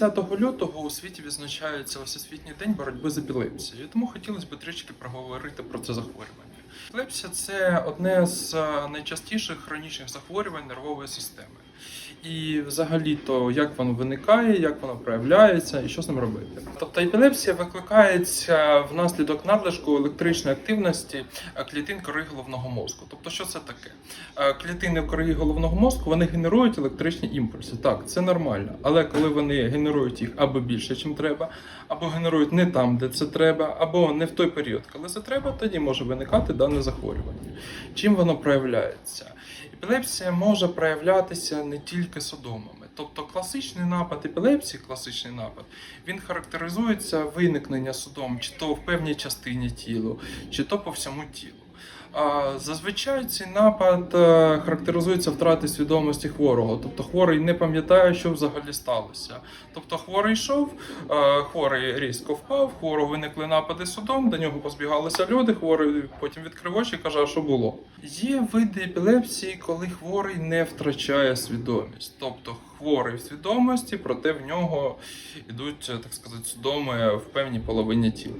10 лютого у світі відзначається Всесвітній день боротьби з епілепсією. Тому хотілося б трішки проговорити про це захворювання. Епілепсія це одне з е, найчастіших хронічних захворювань нервової системи. І взагалі то як воно виникає, як воно проявляється і що з ним робити. Тобто епілепсія викликається внаслідок надлишку електричної активності е, клітин кори головного мозку. Тобто, що це таке? Е, Клітини кори головного мозку вони генерують електричні імпульси. Так, це нормально. Але коли вони генерують їх або більше, ніж треба, або генерують не там, де це треба, або не в той період, коли це треба, тоді може виникати дане захворювання. Чим воно проявляється? Епілепсія може проявлятися не тільки судомами. Тобто класичний напад епілепсії, класичний напад, він характеризується виникнення судом чи то в певній частині тіла, чи то по всьому тілу. Зазвичай цей напад е, характеризується втрати свідомості хворого, тобто хворий не пам'ятає, що взагалі сталося. Тобто хворий йшов, е, хворий різко впав, хворого виникли напади судом, до нього позбігалися люди, хворий потім відкрив очі каже, що було. Є види епілепсії, коли хворий не втрачає свідомість, тобто хворий в свідомості, проте в нього йдуть, так сказати, судоми в певній половині тіла.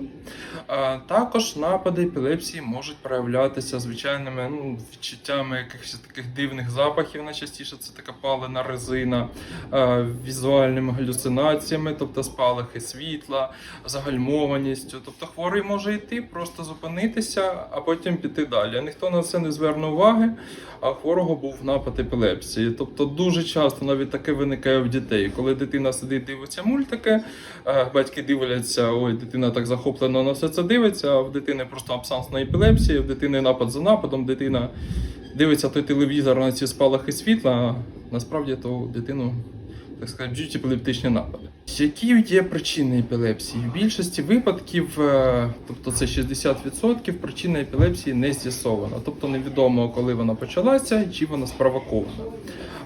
Також напади епілепсії можуть проявлятися звичайними ну, відчуттями якихось таких дивних запахів. Найчастіше це така палена резина, візуальними галюцинаціями, тобто спалахи світла, загальмованістю. Тобто хворий може йти, просто зупинитися, а потім піти далі. Ніхто на це не зверне уваги, а хворого був напад епілепсії. Тобто дуже часто навіть таке виникає в дітей. Коли дитина сидить, дивиться мультики, батьки дивляться, ой, дитина так захоплено на все це дивиться, а в дитини просто абсансна епілепсія, в дитини напад за нападом, дитина дивиться той телевізор на ці спалахи світла, насправді то дитину. Так сказати, б'ють епілептичні напади. Які є причини епілепсії? В більшості випадків, е, тобто це 60%, причина епілепсії не з'ясована, тобто невідомо, коли вона почалася чи вона спровокована.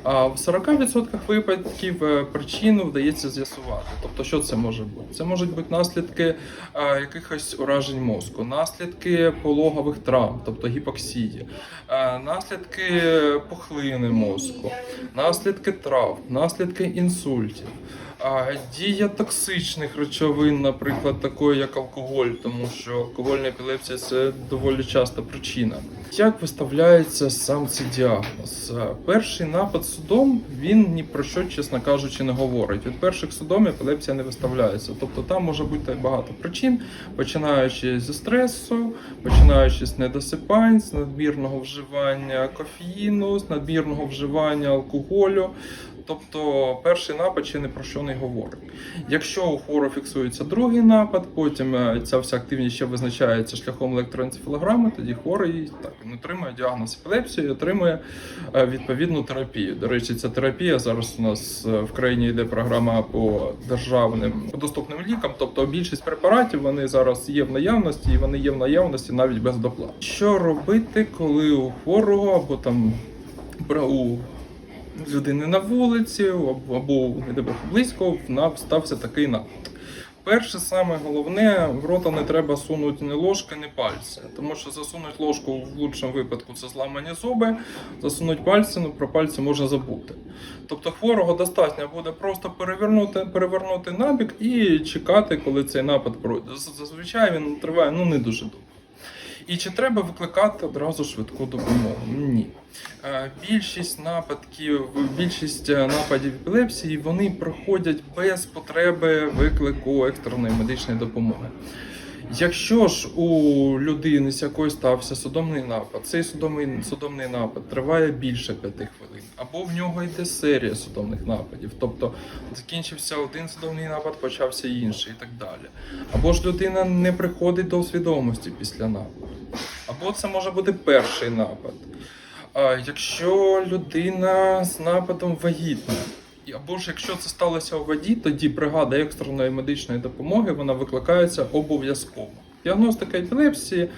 А в 40% випадків е, причину вдається з'ясувати. Тобто, що це може бути? Це можуть бути наслідки е, якихось уражень мозку, наслідки пологових травм, тобто гіпоксії, наслідки пухлини мозку, наслідки травм, наслідки інсультів. А дія токсичних речовин, наприклад, такої як алкоголь, тому що алкогольна епілепсія це доволі часта причина. Як виставляється сам цей діагноз? Перший напад судом він ні про що, чесно кажучи, не говорить. Від перших судом епілепсія не виставляється. Тобто там може бути багато причин, починаючи зі стресу, починаючи з недосипань, з надмірного вживання кофеїну, з надмірного вживання алкоголю. Тобто перший напад ще не про що не говорить. Якщо у хворого фіксується другий напад, потім е, ця вся активність ще визначається шляхом електроенцефалограми, тоді хворий так він отримує діагноз епілепсії і отримує е, відповідну терапію. До речі, ця терапія зараз у нас е, в країні йде програма по державним по доступним лікам. Тобто більшість препаратів вони зараз є в наявності, і вони є в наявності навіть без доплат. Що робити, коли у хворого або там бра- у людини на вулиці або, не дай близько стався такий напад. Перше, саме головне, в рота не треба сунути ні ложки, ні пальці. Тому що засунуть ложку в лучшому випадку це зламані зуби, засунуть пальці, ну про пальці можна забути. Тобто хворого достатньо буде просто перевернути, перевернути набік і чекати, коли цей напад пройде. Зазвичай він триває ну, не дуже довго. І чи треба викликати одразу швидку допомогу? Ні. Е, Більшість нападків, більшість е, нападів епілепсії вони проходять без потреби виклику екстреної медичної допомоги. Якщо ж у людини, з якою стався судомний напад, цей судомий, судомний напад триває більше п'яти хвилин, або в нього йде серія судомних нападів, тобто закінчився один судомний напад, почався інший і так далі. Або ж людина не приходить до свідомості після нападу, або це може бути перший напад. А якщо людина з нападом вагітна, або ж якщо це сталося у воді, тоді бригада екстреної медичної допомоги вона викликається обов'язково. Діагностика епілепсії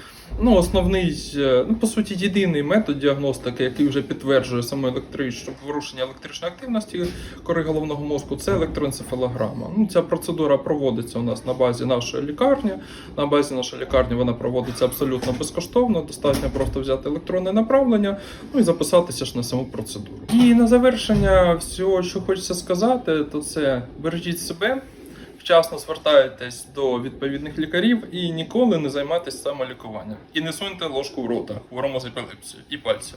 ну, основний, е, ну, по суті, єдиний метод діагностики, який вже підтверджує саме електричну порушення електричної активності кори головного мозку, це електроенцефалограма. Ну, ця процедура проводиться у нас на базі нашої лікарні. На базі нашої лікарні вона проводиться абсолютно безкоштовно. Достатньо просто взяти електронне направлення, ну і записатися ж на саму процедуру. І на завершення всього, що хочеться сказати, то це бережіть себе. Вчасно звертайтесь до відповідних лікарів і ніколи не займайтесь самолікуванням. І не суньте ложку в рота хворому з епілепсією і пальця.